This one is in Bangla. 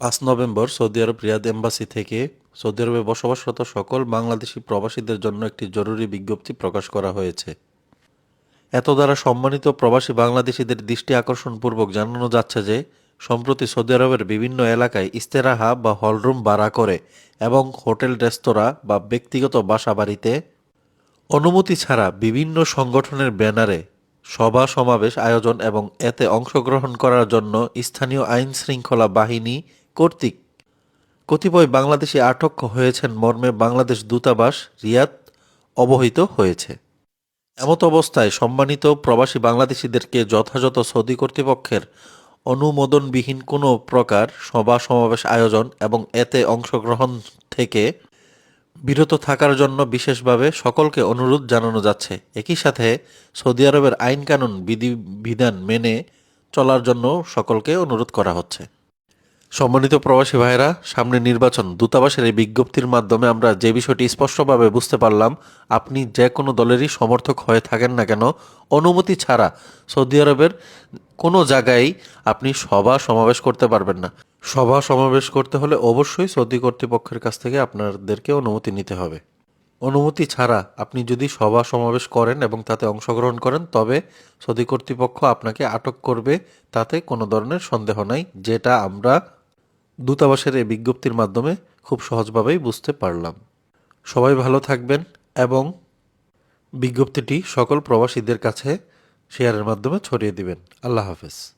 পাঁচ November Saudi Arab Riyadh embassy থেকে সৌদি আরবে বসবাসরত সকল বাংলাদেশি প্রবাসীদের জন্য একটি জরুরি বিজ্ঞপ্তি প্রকাশ করা হয়েছে। এত দ্বারা সম্মানিত প্রবাসী বাংলাদেশিদের দৃষ্টি আকর্ষণপূর্বক জানানো যাচ্ছে যে, সম্প্রতি সৌদি আরবের বিভিন্ন এলাকায় ইস্তেরাহা বা হলরুম ভাড়া করে এবং হোটেল, রেস্তোরাঁ বা ব্যক্তিগত বাসা বাড়িতে অনুমতি ছাড়া বিভিন্ন সংগঠনের ব্যানারে সভা, সমাবেশ, আয়োজন এবং এতে অংশগ্রহণ করার জন্য স্থানীয় আইন শৃঙ্খলা বাহিনী কর্তৃক কতিপয় বাংলাদেশি আটক হয়েছেন মর্মে বাংলাদেশ দূতাবাস রিয়াদ অবহিত হয়েছে। এমত অবস্থায় সম্মানিত প্রবাসী বাংলাদেশিদেরকে যথাযথ সৌদি কর্তৃপক্ষের অনুমোদনবিহীন কোনো প্রকার সভা, সমাবেশ, আয়োজন এবং এতে অংশগ্রহণ থেকে বিরত থাকার জন্য বিশেষভাবে সকলকে অনুরোধ জানানো যাচ্ছে। একই সাথে সৌদি আরবের আইন আইনকানুন বিধিবিধান মেনে চলার জন্য সকলকে অনুরোধ করা হচ্ছে। সম্মানিত প্রবাসী ভাইরা সামনে নির্বাচন। দূতাবাসের এই বিজ্ঞপ্তির মাধ্যমে আমরা যে বিষয়টি স্পষ্টভাবে বুঝতে পারলাম, আপনি যে কোনো দলেরই সমর্থক হয়ে থাকেন না কেন, অনুমতি ছাড়া সৌদি আরবের কোনো জায়গায় আপনি সভা সমাবেশ করতে পারবেন না। সভা সমাবেশ করতে হলে অবশ্যই সৌদি কর্তৃপক্ষের কাছ থেকে আপনাদেরকে অনুমতি নিতে হবে। অনুমতি ছাড়া আপনি যদি সভা সমাবেশ করেন এবং তাতে অংশগ্রহণ করেন, তবে সৌদি কর্তৃপক্ষ আপনাকে আটক করবে। তাতে কোনো ধরনের সন্দেহ নাই, যেটা আমরা দূতাবাসের এই বিজ্ঞপ্তির মাধ্যমে খুব সহজভাবেই বুঝতে পারলাম। সবাই ভালো থাকবেন এবং বিজ্ঞপ্তিটি সকল প্রবাসীদের কাছে শেয়ারের মাধ্যমে ছড়িয়ে দিবেন। আল্লাহ হাফেজ।